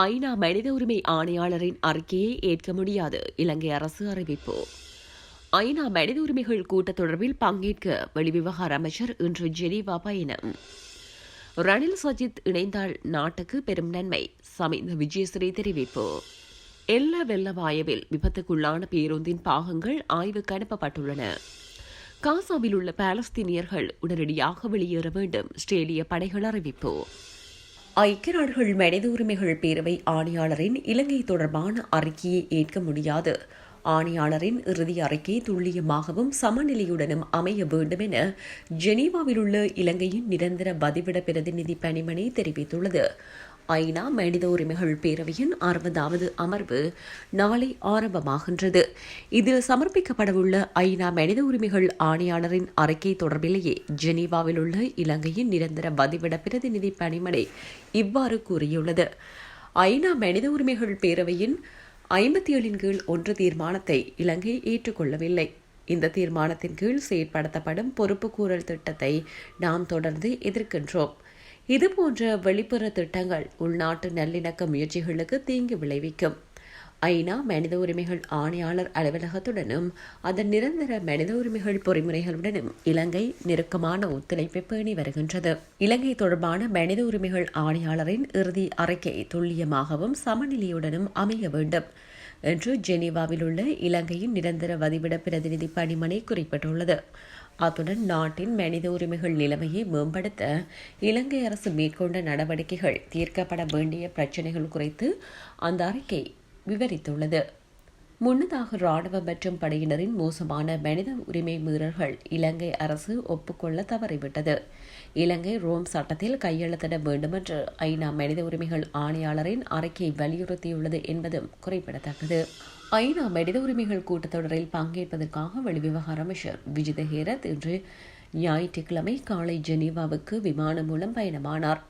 ஐநா மனித உரிமை ஆணையாளரின் அறிக்கையை ஏற்க முடியாது இலங்கை அரசு அறிவிப்பு. ஐநா மனித உரிமைகள் கூட்டத் தொடர்பில் பங்கேற்க வெளிவிவகார அமைச்சர் இன்று ஜெனீவா பயணம். ரணில் சஜித் இணைந்தால் நாட்டுக்கு பெரும் நன்மை சமிந்த விஜயஸ்ரீ தெரிவிப்பு. எல்ல வெள்ளவாயவில் விபத்துக்குள்ளான பேருந்தின் பாகங்கள் ஆய்வுக்கு அனுப்பப்பட்டுள்ளன. காசாவில் உள்ள பாலஸ்தீனியர்கள் உடனடியாக வெளியேற வேண்டும் ஆஸ்திரேலிய படைகள் அறிவிப்பு. ஐக்கிய நாடுகள் மனித உரிமைகள் பேரவை ஆணையாளரின் இலங்கை தொடர்பான அறிக்கையை ஏற்க முடியாது. ஆணையாளரின் இறுதி அறிக்கை துல்லியமாகவும் சமநிலையுடனும் அமைய வேண்டும் என ஜெனீவாவில் உள்ள இலங்கையின் நிரந்தர பதிவிட பிரதிநிதி பணிமனை தெரிவித்துள்ளது. ஐநா மனித உரிமைகள் பேரவையின் அறுபதாவது அமர்வு நாளை ஆரம்பமாகின்றது. இதில் சமர்ப்பிக்கப்படவுள்ள ஐநா மனித உரிமைகள் ஆணையாளரின் அறிக்கை தொடர்பிலேயே ஜெனீவாவில் உள்ள இலங்கையின் நிரந்தர பதிவிட பிரதிநிதி பணிமனை இவ்வாறு கூறியுள்ளது. ஐநா மனித உரிமைகள் பேரவையின் ஐம்பத்தி ஏழின் கீழ் ஒன்று தீர்மானத்தை இலங்கை ஏற்றுக்கொள்ளவில்லை. இந்த தீர்மானத்தின் கீழ் செயற்படுத்தப்படும் பொறுப்புக்கூறல் திட்டத்தை நாம் தொடர்ந்து எதிர்க்கின்றோம். இதுபோன்ற வெளிப்புற திட்டங்கள் உள்நாட்டு நல்லிணக்க முயற்சிகளுக்கு தீங்கு விளைவிக்கும். ஐநா மனித உரிமைகள் ஆணையாளர் அலுவலகத்துடனும் அதன் நிரந்தர மனித உரிமைகள் பொறிமுறைகளுடனும் இலங்கை நெருக்கமான ஒத்துழைப்பை பேணி வருகின்றது. இலங்கை தொடர்பான மனித உரிமைகள் ஆணையாளரின் இறுதி அறிக்கை துல்லியமாகவும் சமநிலையுடனும் அமைய வேண்டும் என்று ஜெனீவாவில் உள்ள இலங்கையின் நிரந்தர வதிவிட பிரதிநிதி பணிமனை குறிப்பிட்டுள்ளது. அத்துடன் நாட்டின் மனித உரிமைகள் நிலைமையை மேம்படுத்த இலங்கை அரசு மேற்கொண்ட நடவடிக்கைகள் தீர்க்கப்பட வேண்டிய பிரச்சினைகள் குறித்து அந்த அறிக்கை விவரித்துள்ளது. முன்னதாக ராணுவ மற்றும் படையினரின் மோசமான மனித உரிமை மீறல்கள் இலங்கை அரசு ஒப்புக்கொள்ள தவறிவிட்டது. இலங்கை ரோம் சட்டத்தில் கையெழுத்திட வேண்டுமென்று ஐநா மனித உரிமைகள் ஆணையாளரின் அறிக்கை வலியுறுத்தியுள்ளது என்பதும் குறிப்பிடத்தக்கது. ஐநா மனித உரிமைகள் கூட்டத்தொடரில் பங்கேற்பதற்காக வெளிவிவகார அமைச்சர் விஜித ஹேரத் இன்று ஞாயிற்றுக்கிழமை காலை ஜெனீவாவுக்கு விமானம் மூலம் பயணமானார்.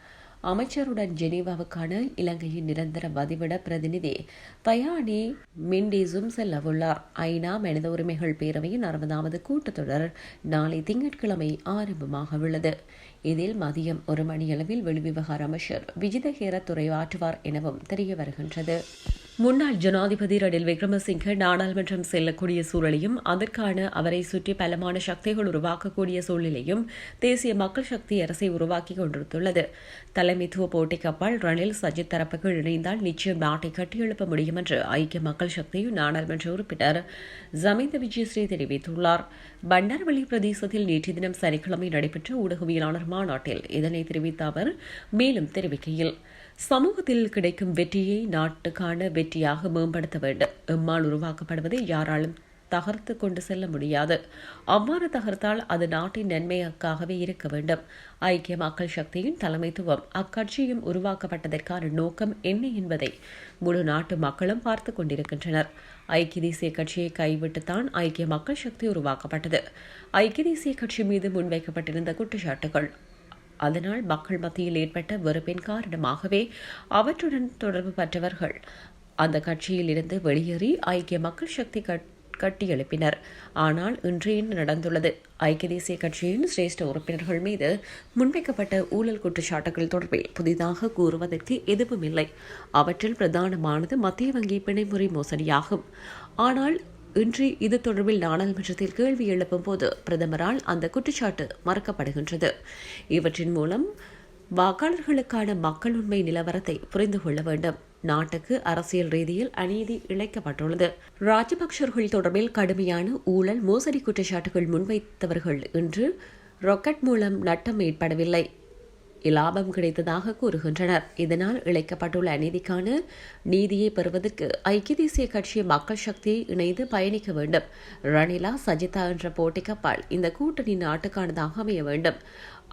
அமைச்சருடன் ஜெனீவாவுக்கான இலங்கையின் நிரந்தர பதிவிட பிரதிநிதி தயானி மிண்டீஸும் செல்லவுள்ளார் ஐநா மனித உரிமைகள் பேரவையின் அறுபதாவது கூட்டத்தொடர் நாளை திங்கட்கிழமை ஆரம்பமாக உள்ளது இதில் மதியம் ஒரு மணியளவில் வெளிவிவகார அமைச்சர் விஜிதஹேர ஹேரத் எனவும் தெரிய வருகின்றது முன்னாள் ஜனாதிபதி ரணில் விக்ரமசிங்க நாடாளுமன்றம் செல்லக்கூடிய சூழலையும் அதற்கான அவரை சுற்றி பலமான சக்திகள் உருவாக்கக்கூடிய சூழ்நிலையும் தேசிய மக்கள் சக்தி அரசை உருவாக்கி கொண்டிருந்துள்ளது. தலைமைத்துவ போட்டிக்கு அப்பால் ரணில் சஜித் தரப்புகள் இணைந்தால் நிச்சயம் நாட்டை கட்டியெழுப்ப முடியும் என்று ஐக்கிய மக்கள் சக்தியின் நாடாளுமன்ற உறுப்பினர் ஜமீந்த விஜயஸ்ரீ தெரிவித்துள்ளார். பண்டார்வெளி பிரதேசத்தில் நேற்று தினம் சனிக்கிழமை நடைபெற்ற ஊடகவியலாளர் மாநாட்டில் இதனை தெரிவித்த அவர் மேலும் தெரிவிக்கையில் சமூகத்தில் கிடைக்கும் வெற்றியை நாட்டுக்கான வெற்றியாக மேம்படுத்த வேண்டும். எம்மால் உருவாக்கப்படுவதை யாராலும் தகர்த்து கொண்டு செல்ல முடியாது. அவ்வாறு தகர்த்தால் அது நாட்டின் நன்மைக்காகவே இருக்க வேண்டும். ஐக்கிய மக்கள் சக்தியின் தலைமைத்துவம் அக்கட்சியும் உருவாக்கப்பட்டதற்கான நோக்கம் என்ன என்பதை முழு நாட்டு மக்களும் பார்த்து கொண்டிருக்கின்றனர். ஐக்கிய தேசிய கட்சியை கைவிட்டுத்தான் ஐக்கிய மக்கள் சக்தி உருவாக்கப்பட்டது. ஐக்கிய தேசிய கட்சி மீது முன்வைக்கப்பட்டிருந்த குற்றச்சாட்டுகள். அதனால் மக்கள் மத்தியில் ஏற்பட்ட வெறுப்பின் காரணமாகவே அவற்றுடன் தொடர்பு பெற்றவர்கள் அந்த கட்சியில் இருந்து வெளியேறி ஐக்கிய மக்கள் சக்தி கட்டியெழுப்பினர் ஆனால் இன்று என்ன நடந்துள்ளது? ஐக்கிய தேசிய கட்சியின் சிரேஷ்ட உறுப்பினர்கள் மீது முன்வைக்கப்பட்ட ஊழல் குற்றச்சாட்டுகள் தொடர்பில் புதிதாக கூறுவதற்கு எதுவும் இல்லை அவற்றில் பிரதானமானது மத்திய வங்கி பிணைமுறை மோசடியாகும். ஆனால் இன்று இது தொடர்பில் நாடாளுமன்றத்தில் கேள்வி எழுப்பும் போது பிரதமரால் அந்த குற்றச்சாட்டு மறுக்கப்படுகின்றது. இவற்றின் மூலம் வாக்காளர்களுக்கான மக்கள் உண்மை நிலவரத்தை புரிந்து கொள்ள வேண்டும். நாட்டுக்கு அரசியல் ரீதியில் அநீதி இழைக்கப்பட்டுள்ளது. ராஜபக்சர்கள் தொடர்பில் கடுமையான ஊழல் மோசடி குற்றச்சாட்டுகள் முன்வைத்தவர்கள் இன்று ராக்கெட் மூலம் நட்டம் ஏற்படவில்லை. இலாபம் கிடைத்ததாக கூறுகின்றனர். இதனால் இழைக்கப்பட்டுள்ள அநீதிக்கான நீதியை பெறுவதற்கு ஐக்கிய தேசிய கட்சி மக்கள் சக்தியை இணைந்து பயணிக்க வேண்டும். ரணிலா சஜிதா என்ற போட்டி கப்பால் இந்த கூட்டணி நாட்டுக்கானதாக அமைய வேண்டும்.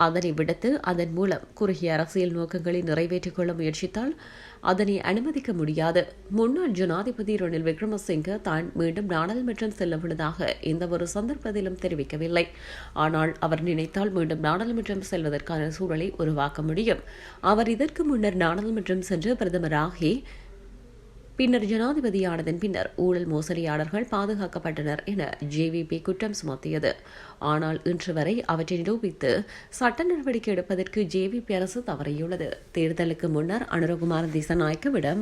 அதனை விடுத்து அதன் மூலம் குறுகிய அரசியல் நோக்கங்களை நிறைவேற்றிக் கொள்ள முயற்சித்தால் அதனை அனுமதிக்க முடியாது. முன்னாள் ஜனாதிபதி ரணில் விக்ரமசிங்க தான் மீண்டும் நாடாளுமன்றம் செல்ல உள்ளதாக எந்த ஒரு சந்தர்ப்பத்திலும் தெரிவிக்கவில்லை. ஆனால் அவர் நினைத்தால் மீண்டும் நாடாளுமன்றம் செல்வதற்கான சூழலை உருவாக்க முடியும். அவர் இதற்கு முன்னர் நாடாளுமன்றம் சென்று பிரதமராகி பின்னர் ஜனாதிபதியானதன் பின்னர் ஊழல் மோசடியாளர்கள் பாதுகாக்கப்பட்டனர் என ஜேவிபி குற்றம் சுமத்தியது. ஆனால் இன்று வரை அவற்றை நிரூபித்து சட்ட நடவடிக்கை எடுப்பதற்கு ஜேவிபி அரசு தவறியுள்ளது. தேர்தலுக்கு முன்னர் அனுரகுமார் திசநாயக்கவிடம்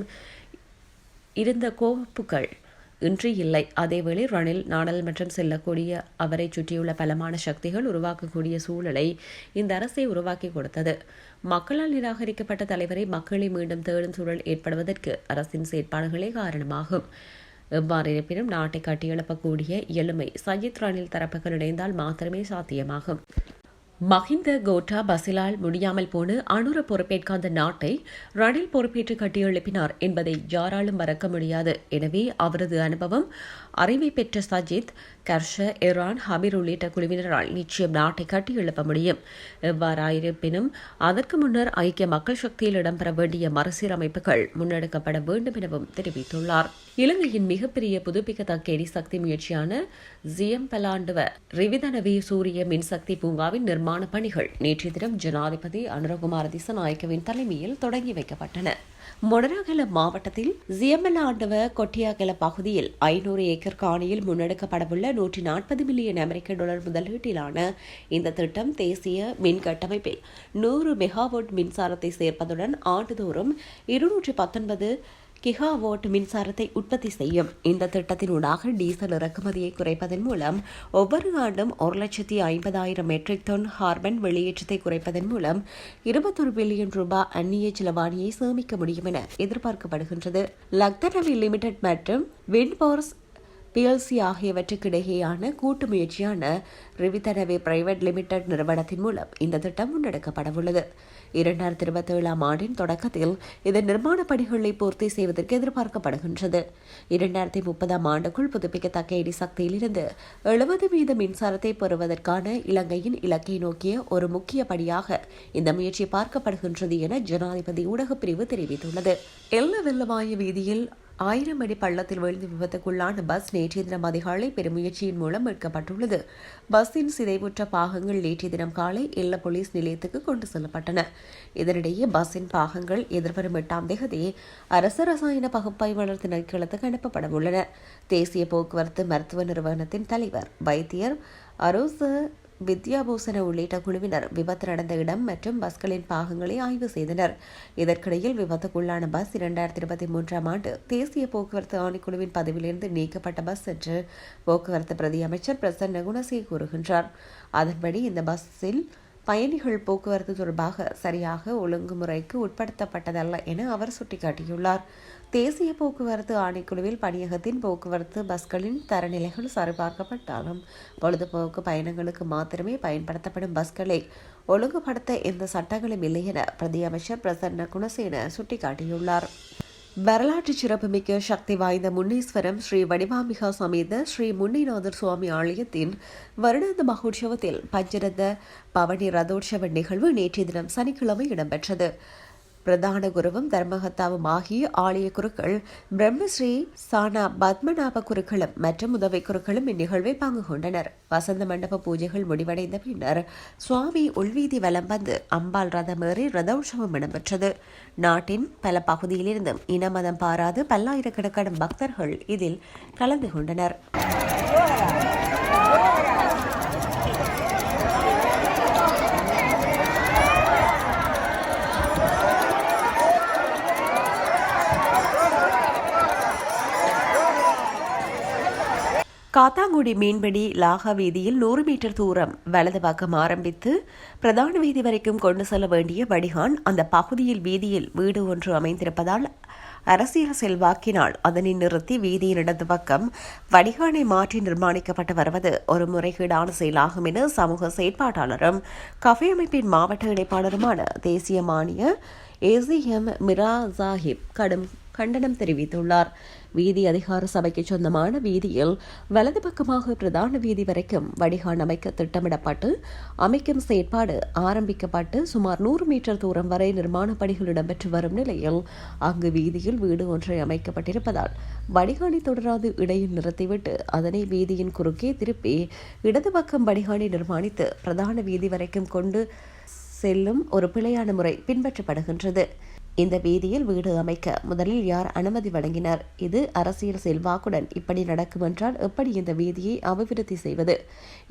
இருந்த கோப்புகள் இன்று இல்லை. அதேவேளை ரணில் நாடாளுமன்றம் செல்லக்கூடிய அவரை சுற்றியுள்ள பலமான சக்திகள் உருவாக்கக்கூடிய சூழலை இந்த அரசை உருவாக்கி கொடுத்தது. மக்களால் நிராகரிக்கப்பட்ட தலைவரை மக்களை மீண்டும் தேடும் சூழல் ஏற்படுவதற்கு அரசின் செயற்பாடுகளே காரணமாகும். எவ்வாறு இருப்பினும் நாட்டை கட்டியெழுப்பக்கூடிய எளிமை சஜித் ரணில் தரப்புகள் இணைந்தால் மாத்திரமே சாத்தியமாகும். மஹிந்த கோட்டா பசிலால் முடியாமல் போன அனுர அந்த நாட்டை ரணில் பொறுப்பேற்று கட்டியெழுப்பினார் என்பதை யாராலும் மறக்க முடியாது. எனவே அவரது அனுபவம் அறிவை பெற்ற சஜித் கர்ஷ இரான் ஹபீர் உள்ளிட்ட குழுவினரால் நிச்சயம் நாட்டை கட்டியெழுப்ப முடியும். எவ்வாறாயிருப்பினும் அதற்கு முன்னர் ஐக்கிய மக்கள் சக்தியில் இடம்பெற வேண்டிய மறுசீரமைப்புகள் முன்னெடுக்கப்பட வேண்டும் எனவும் தெரிவித்துள்ளார். இலங்கையின் மிகப்பெரிய புதுப்பிக்கத்தக்க எரிசக்தி முயற்சியான ஜியம்பலாண்டுவ ரிவிதனவி சூரிய மின்சக்தி பூங்காவின் நிர்மாண பணிகள் நேற்றைய தினம் ஜனாதிபதி அனுரகுமார திசநாயக்கவின் தலைமையில் தொடங்கி வைக்கப்பட்டன. மொடராகல மாவட்டத்தில் ஜியமலாண்டவ கொட்டியாகல பகுதியில் ஐநூறு ஏக்கர் காணியில் முன்னெடுக்கப்படவுள்ள நூற்றி நாற்பது மில்லியன் அமெரிக்க டாலர் முதலீட்டிலான இந்த திட்டம் தேசிய மின் கட்டமைப்பில் நூறு மெகாவாட் மின்சாரத்தை சேர்ப்பதுடன் ஆண்டுதோறும் இருநூற்றி பத்தொன்பது கிகாவோட் மின்சாரத்தை உற்பத்தி செய்யும். இந்த திட்டத்தினூடாக டீசல் இறக்குமதியை குறைப்பதன் மூலம் ஒவ்வொரு ஆண்டும் ஒரு லட்சத்தி ஐம்பதாயிரம் மெட்ரிக் டன் ஹார்பன் வெளியேற்றத்தை குறைப்பதன் மூலம் இருபத்தொரு பில்லியன் ரூபாய் அந்நிய செலவாணியை சேமிக்க முடியும் என எதிர்பார்க்கப்படுகின்றது. லக்தரவி லிமிடெட் மற்றும் விண்போர்ஸ் பிஎல்சி ஆகியவற்றுக்கு இடையேயான கூட்டு முயற்சியான ரிவிதனவி பிரைவேட் லிமிடெட் நிறுவனத்தின் மூலம் இந்த திட்டம் முன்னெடுக்கப்படவுள்ளது இரண்டாயிரத்தி இருபத்தி ஏழாம் ஆண்டின் தொடக்கத்தில் இதன் நிர்மாண பணிகளை பூர்த்தி செய்வதற்கு எதிர்பார்க்கப்படுகின்றது. இரண்டாயிரத்தி முப்பதாம் ஆண்டுக்குள் புதுப்பிக்கத்தக்க எரிசக்தியிலிருந்து எழுபது வீத மின்சாரத்தை பெறுவதற்கான இலங்கையின் இலக்கை நோக்கிய ஒரு முக்கிய படியாக இந்த முயற்சி பார்க்கப்படுகின்றது என ஜனாதிபதி ஊடகப்பிரிவு தெரிவித்துள்ளது. எல்ல வெள்ளவாய வீதியில் ஆயிரம் அடி பள்ளத்தில் விழுந்து விபத்துக்குள்ளான பஸ் நேற்றைய தினம் அதிகாலை பெருமுயற்சியின் மூலம் மீட்கப்பட்டுள்ளது. பஸ்ஸின் சிதைவுற்ற பாகங்கள் நேற்றைய தினம் காலை எல்ல போலீஸ் நிலையத்துக்கு கொண்டு செல்லப்பட்டன. இதனிடையே பஸ்ஸின் பாகங்கள் எதிர்வரும் எட்டாம் தேதி அரசு ரசாயன பகுப்பாய்வாளர் திணைக்களத்துக்கு அனுப்பப்பட உள்ளன. தேசிய போக்குவரத்து மருத்துவ நிறுவனத்தின் தலைவர் வைத்தியர் அரோச வித்யாபூசன உள்ளிட்ட குழுவினர் விபத்து நடந்த இடம் மற்றும் பஸ்களின் பாகங்களை ஆய்வு செய்தனர். இதற்கிடையில் விபத்துக்குள்ளான பஸ் இரண்டாயிரத்தி இருபத்தி மூன்றாம் ஆண்டு தேசிய போக்குவரத்து ஆணைக்குழுவின் பதவியிலிருந்து நீக்கப்பட்ட பஸ் என்று போக்குவரத்து பிரதி அமைச்சர் பிரசன்ன குணசே கூறுகின்றார். அதன்படி இந்த பஸ்ஸில் பயணிகள் போக்குவரத்து தொடர்பாக சரியாக ஒழுங்குமுறைக்கு உட்படுத்தப்பட்டதல்ல என அவர் சுட்டிக்காட்டியுள்ளார். தேசிய போக்குவரத்து ஆணைக்குழுவில் பணியகத்தின் போக்குவரத்து பஸ்களின் தரநிலைகள் சரிபார்க்கப்பட்டாலும் பொழுதுபோக்கு பயணங்களுக்கு மாத்திரமே பயன்படுத்தப்படும் பஸ்களை ஒழுங்குபடுத்த எந்த சட்டங்களும் இல்லை என பிரதி அமைச்சர் பிரசன்ன குணசேன சுட்டிக்காட்டியுள்ளார். வரலாற்று சிறப்புமிக்க சக்தி வாய்ந்த முன்னீஸ்வரம் ஸ்ரீ வடிவாமிகா சமேத ஸ்ரீ முன்னிநாதர் சுவாமி ஆலயத்தின் வருடாந்த மகோற்சவத்தில் பஞ்சரத பவனி ரதோற்சவ நிகழ்வு நேற்றைய தினம் சனிக்கிழமை இடம்பெற்றது. பிரதான குருவும் தர்மகத்தாவும் ஆகிய ஆலய குருக்கள் பிரம்மஸ்ரீ சானா பத்மநாப குருக்களும் மற்றும் உதவி குருக்களும் இந்நிகழ்வை பங்கு கொண்டனர் வசந்த மண்டப பூஜைகள் முடிவடைந்த பின்னர் சுவாமி உள்வீதி வலம் வந்து அம்பாள் ரதமேறி ரதோற்சவம் இடம்பெற்றது. நாட்டின் பல பகுதியிலிருந்தும் இன மதம் பாராது பல்லாயிரக்கணக்கான பக்தர்கள் இதில் கலந்து கொண்டனர். காத்தாங்குடி மீன்பிடி லாகா வீதியில் நூறு மீட்டர் தூரம் வலது பக்கம் ஆரம்பித்து பிரதான வீதி வரைக்கும் கொண்டு செல்ல வேண்டிய வடிகான் அந்த பகுதியில் வீதியில் வீடு ஒன்று அமைந்திருப்பதால் அரசியல் செல்வாக்கினால் அதனை நிறுத்தி வீதியின் இடது பக்கம் வடிகானை மாற்றி நிர்மாணிக்கப்பட்டு வருவது ஒரு முறைகேடான செயலாகும் என சமூக செயற்பாட்டாளரும் கஃபே அமைப்பின் மாவட்ட இணைப்பாளருமான தேசிய மானிய ஏசிஎம் மிரா சாஹிப் கடும் கண்டனம் தெரிவித்துள்ளார். வீதி அதிகார சபைக்கு சொந்தமான வீதியில் வலது பக்கமாக பிரதான வீதி வரைக்கும் வடிகால் அமைக்க திட்டமிடப்பட்டு அமைக்கும் செயற்பாடு ஆரம்பிக்கப்பட்டு சுமார் நூறு மீட்டர் தூரம் வரை நிர்மாண பணிகள் இடம்பெற்று வரும் நிலையில் அங்கு வீதியில் வீடு ஒன்றை அமைக்கப்பட்டிருப்பதால் வடிகாணி தொடராது இடையில் நிறுத்திவிட்டு அதனை வீதியின் குறுக்கே திருப்பி இடது பக்கம் வடிகாணி நிர்மாணித்து பிரதான வீதி வரைக்கும் கொண்டு செல்லும் ஒரு பிழையான முறை பின்பற்றப்படுகின்றது. இந்த வீதியில் வீடு அமைக்க முதலில் யார் அனுமதி வழங்கினார்? இது அரசியல் செல்வாக்குடன் இப்படி நடக்கும் என்றால் எப்படி இந்த வீதியை அபிவிருத்தி செய்வது?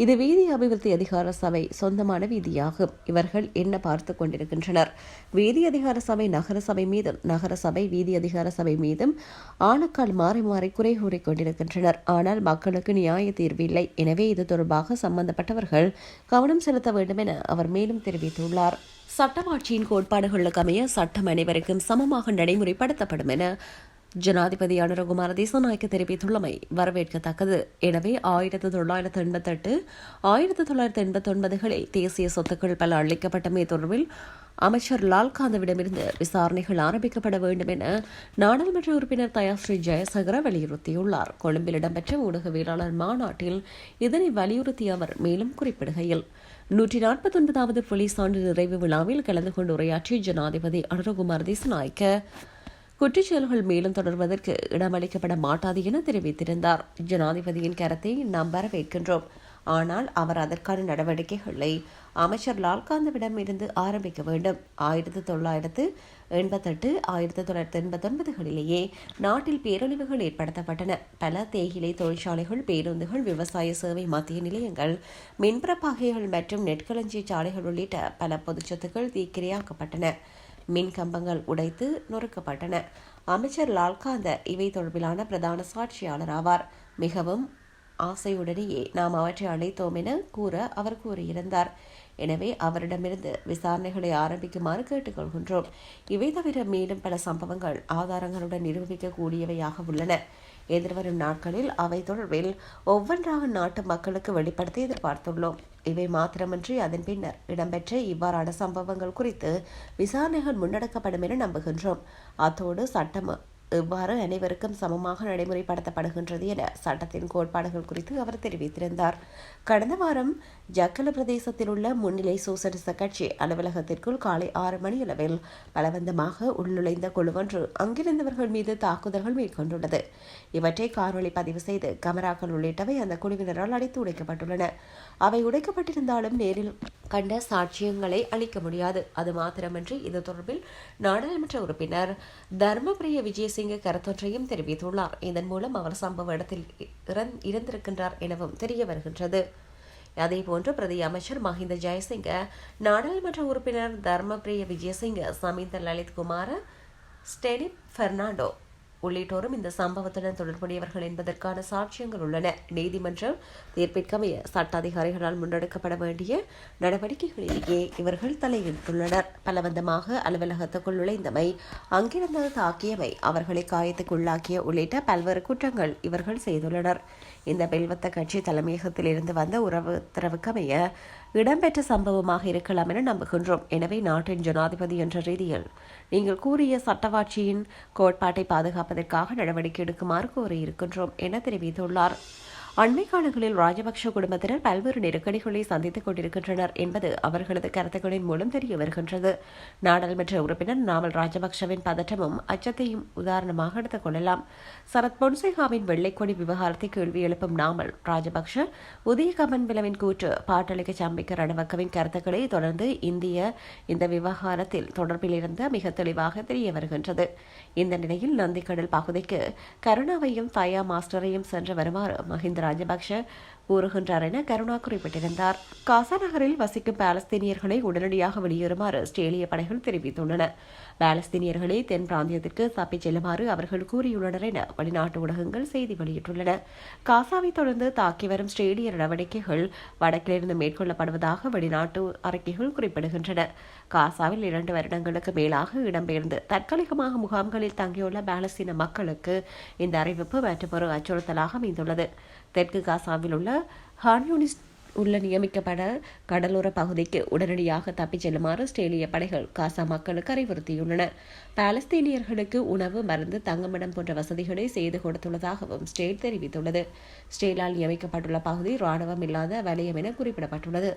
இது வீதி அபிவிருத்தி அதிகார சபை சொந்தமான வீதியாகும். இவர்கள் என்ன பார்த்து கொண்டிருக்கின்றனர்? வீதி அதிகார சபை நகர சபை மீதும் நகர சபை வீதி அதிகார சபை மீதும் ஆணுக்கால் மாறி மாறி குறை கூறி கொண்டிருக்கின்றனர். ஆனால் மக்களுக்கு நியாய தீர்வு இல்லை. எனவே இது தொடர்பாக சம்பந்தப்பட்டவர்கள் கவனம் செலுத்த வேண்டும் என அவர் மேலும் தெரிவித்துள்ளார். சட்டமாட்சியின் கோட்பாடுகளுக்கு அமைய சட்டம் அனைவருக்கும் சமமாக நடைமுறைப்படுத்தப்படும் என ஜனாதிபதி அனுரகுமார தேசநாயக்க தெரிவித்துள்ளமை வரவேற்கத்தக்கது. எனவே ஆயிரத்தி தொள்ளாயிரத்து எண்பத்தெட்டு ஆயிரத்தி தொள்ளாயிரத்தி எண்பத்தி ஒன்பதுகளில் தேசிய சொத்துக்கள் பல அளிக்கப்பட்டமை தொடர்பில் அமைச்சர் லால்காந்தவிடமிருந்து விசாரணைகள் ஆரம்பிக்கப்பட வேண்டும் என நாடாளுமன்ற உறுப்பினர் தயாஸ்ரீ ஜெயசகர வலியுறுத்தியுள்ளார். கொழும்பில் இடம்பெற்ற ஊடகவியலாளர் மாநாட்டில் இதனை வலியுறுத்திய அவர் மேலும் குறிப்பிடுகையில் நூற்றி நாற்பத்தி ஒன்பதாவது போலீஸ் ஆண்டு நிறைவு விழாவில் கலந்து கொண்டு உரையாற்றிய ஜனாதிபதி அனுரகுமார் தேசநாயக்க குற்றச்செயல்கள் மேலும் தொடர்வதற்கு இடமளிக்கப்பட மாட்டாது என தெரிவித்திருந்தார். ஜனாதிபதியின் கருத்தை நாம் வரவேற்கின்றோம். ஆனால் அவர் அதற்கான நடவடிக்கைகளை அமைச்சர் லால்காந்தவிடம் இருந்து ஆரம்பிக்க வேண்டும். ஆயிரத்தி தொள்ளாயிரத்து எண்பத்தெட்டு ஆயிரத்தி தொள்ளாயிரத்தி எண்பத்தொன்பதுகளிலேயே நாட்டில் பேரழிவுகள் ஏற்படுத்தப்பட்டன. பல தேயிலை தொழிற்சாலைகள் பேருந்துகள் விவசாய சேவை மத்திய நிலையங்கள் மின்பரப்பாகைகள் மற்றும் நெற்களஞ்சிய சாலைகள் உள்ளிட்ட பல பொதுச் சொத்துக்கள் தீக்கிரையாக்கப்பட்டன. மின் கம்பங்கள் உடைத்து நொறுக்கப்பட்டன. அமைச்சர் லால்காந்த இவை தொடர்பிலான பிரதான சாட்சியாளர் ஆவார். மிகவும் ஆசையுடனேயே நாம் அவற்றை அழைத்தோம் என கூற அவர் கூறியிருந்தார். எனவே அவரிடமிருந்து விசாரணைகளை ஆரம்பிக்குமாறு கேட்டுக்கொள்கின்றோம். இவை தவிர மேலும் பல சம்பவங்கள் ஆதாரங்களுடன் நிரூபிக்கக்கூடியவையாக உள்ளன. எதிர்வரும் நாட்களில் அவை தொடர்பில் ஒவ்வொன்றாக நாட்டு மக்களுக்கு வெளிப்படுத்த எதிர்பார்த்துள்ளோம். இவை மாத்திரமின்றி அதன் பின்னர் இடம்பெற்ற இவ்வாறான சம்பவங்கள் குறித்து விசாரணைகள் முன்னெடுக்கப்படும் என நம்புகின்றோம். அத்தோடு சட்டம் இவ்வாறு அனைவருக்கும் சமமாக நடைமுறைப்படுத்தப்படுகின்றது என சட்டத்தின் கோட்பாடுகள் குறித்து அவர் தெரிவித்திருந்தார். கடந்த வாரம் ஜக்கல பிரதேசத்தில் உள்ள முன்னிலை சோசலிச கட்சி அலுவலகத்திற்குள் காலை ஆறு மணியளவில் பலவந்தமாக உள்நுழைந்த குழுவொன்று அங்கிருந்தவர்கள் மீது தாக்குதல்கள் மேற்கொண்டுள்ளது. இவற்றை காணொலி பதிவு செய்து கமராக்கள் உள்ளிட்டவை அந்த குழுவினரால் அடைத்து உடைக்கப்பட்டுள்ளன. அவை உடைக்கப்பட்டிருந்தாலும் நேரில் கண்ட சாட்சியங்களை அளிக்க முடியாது. அது மாத்திரமன்றி இது தொடர்பில் நாடாளுமன்ற உறுப்பினர் தர்மபிரிய சிங்க கருத்தொன்றையும் தெரிவித்துள்ளார். இதன் மூலம் அவர் சம்பவ இடத்தில் இறந்திருக்கின்றார் எனவும் தெரிய வருகின்றது அதேபோன்று பிரதி அமைச்சர் மஹிந்த ஜெயசிங்க நாடாளுமன்ற உறுப்பினர் தர்மபிரிய விஜயசிங்க சமீந்த லலித்குமார ஸ்டெனிப் பெர்னாண்டோ உள்ளிட்டோரும் இந்த சம்பவத்துடன் தொடர்புடையவர்கள் என்பதற்கான சாட்சியங்கள் உள்ளன. நீதிமன்றம் தீர்ப்பிற்கமைய சட்ட அதிகாரிகளால் முன்னெடுக்கப்பட வேண்டிய நடவடிக்கைகளிலேயே இவர்கள் தலையிட்டுள்ளனர். பலவந்தமாக அலுவலகத்துக்குள் நுழைந்தமை அங்கிருந்து தாக்கியவை அவர்களை காயத்துக்குள்ளாக்கிய உள்ளிட்ட பல்வேறு குற்றங்கள் இவர்கள் செய்துள்ளனர். இந்த பெல்வத்த கட்சி தலைமையகத்தில் இருந்து வந்த உறவு உத்தரவுக்கமைய இடம்பெற்ற சம்பவமாக இருக்கலாம் என நம்புகின்றோம். எனவே நாட்டின் ஜனாதிபதி என்ற ரீதியில் நீங்கள் கூறிய சட்டவாட்சியின் கோட்பாட்டை பாதுகாப்பதற்காக நடவடிக்கை எடுக்குமாறு கோரியிருக்கின்றோம் என தெரிவித்துள்ளார். அண்மை காலங்களில் ராஜபக்ஷ குடும்பத்தினர் பல்வேறு நெருக்கடிகளை சந்தித்துக் கொண்டிருக்கின்றனர் என்பது அவர்களது கருத்துக்களின் மூலம் தெரிய வருகின்றது. நாடாளுமன்ற உறுப்பினர் நாமல் ராஜபக்ஷவின் பதற்றமும் அச்சத்தையும் உதாரணமாக எடுத்துக் கொள்ளலாம். சரத் பொன்சேகாவின் வெள்ளைக்கொடி விவகாரத்தை கேள்வி எழுப்பும் நாமல் ராஜபக்ஷ உதய கமன் விலவின் கூற்று பாட்டளிக்க சம்பிக்க ரணவக்கவின் கருத்துக்களை தொடர்ந்து இந்திய இந்த விவகாரத்தில் தொடர்பில் இருந்து மிக தெளிவாக தெரிய வருகின்றது. இந்த நிலையில் நந்திக்கடல் பகுதிக்கு கருணாவையும் தயா மாஸ்டரையும் சென்று வருமாறு மஹிந்த ராஜபக்ஷ கூறுகின்றார் என கருணா குறிப்பிட்டிருந்தார். காசா நகரில் வசிக்கும் பாலஸ்தீனியர்களை உடனடியாக வெளியேறுமாறு ஆஸ்திரேலிய படைகள் தெரிவித்துள்ளன. பாலஸ்தீனியர்களை தென் பிராந்தியத்திற்கு தப்பிச் செல்லுமாறு அவர்கள் கூறியுள்ளனர் என வெளிநாட்டு ஊடகங்கள் செய்தி வெளியிட்டுள்ளன. காசாவை தொடர்ந்து தாக்கி வரும் ஸ்டேடிய நடவடிக்கைகள் வடக்கிலிருந்து மேற்கொள்ளப்படுவதாக வெளிநாட்டு அறிக்கைகள் குறிப்பிடுகின்றன. காசாவில் இரண்டு வருடங்களுக்கு மேலாக இடம்பெயர்ந்து தற்காலிகமாக முகாம்களில் தங்கியுள்ள பாலஸ்தீன மக்களுக்கு இந்த அறிவிப்பு மற்றொரு அச்சுறுத்தலாக அமைந்துள்ளது. தெற்கு காசாவில் உள்ள ஹான்யூனிஸ் உள்ள நியமிக்கப்பட கடலோர பகுதிக்கு உடனடியாக தப்பிச் செல்லுமாறு ஆஸ்திரேலிய படைகள் காசா மக்களுக்கு அறிவுறுத்தியுள்ளன. பாலஸ்தீனியர்களுக்கு உணவு மருந்து தங்குமிடம் போன்ற வசதிகளை செய்து கொடுத்துள்ளதாகவும் ஸ்டேட் தெரிவித்துள்ளது. ஸ்டேலால் நியமிக்கப்பட்டுள்ள பகுதி ராணுவம் இல்லாத வலயம் என குறிப்பிடப்பட்டுள்ளது.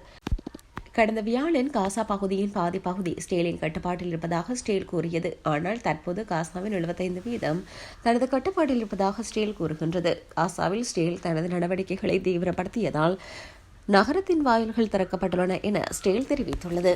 கடந்த வியாழன் காசா பகுதியின் பாதி பகுதி ஸ்டேலின் கட்டுப்பாட்டில் இருப்பதாக ஸ்டேல் கூறியது. ஆனால் தற்போது காசாவின் எழுபத்தைந்து வீதம் தனது கட்டுப்பாட்டில் இருப்பதாக ஸ்டேல் கூறுகின்றது. காசாவில் ஸ்டேல் தனது நடவடிக்கைகளை தீவிரப்படுத்தியதால் நகரத்தின் வாயில்கள் திறக்கப்பட்டுள்ளன என ஸ்டேல் தெரிவித்துள்ளது.